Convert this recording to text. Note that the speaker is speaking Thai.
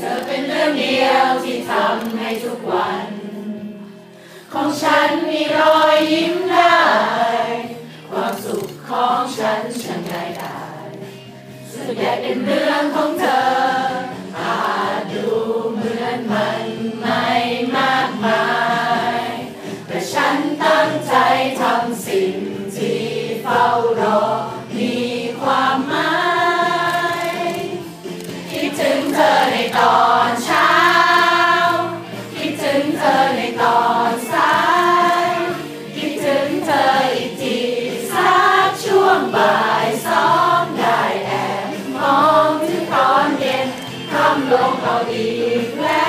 เธอเป็นเรื่องเดียวที่ทำให้ทุกวัน ของฉันมีรอยยิ้มได้ ความสุขของฉันฉันได้ได้สุดแย่เป็นเรื่องของเธอ แอบม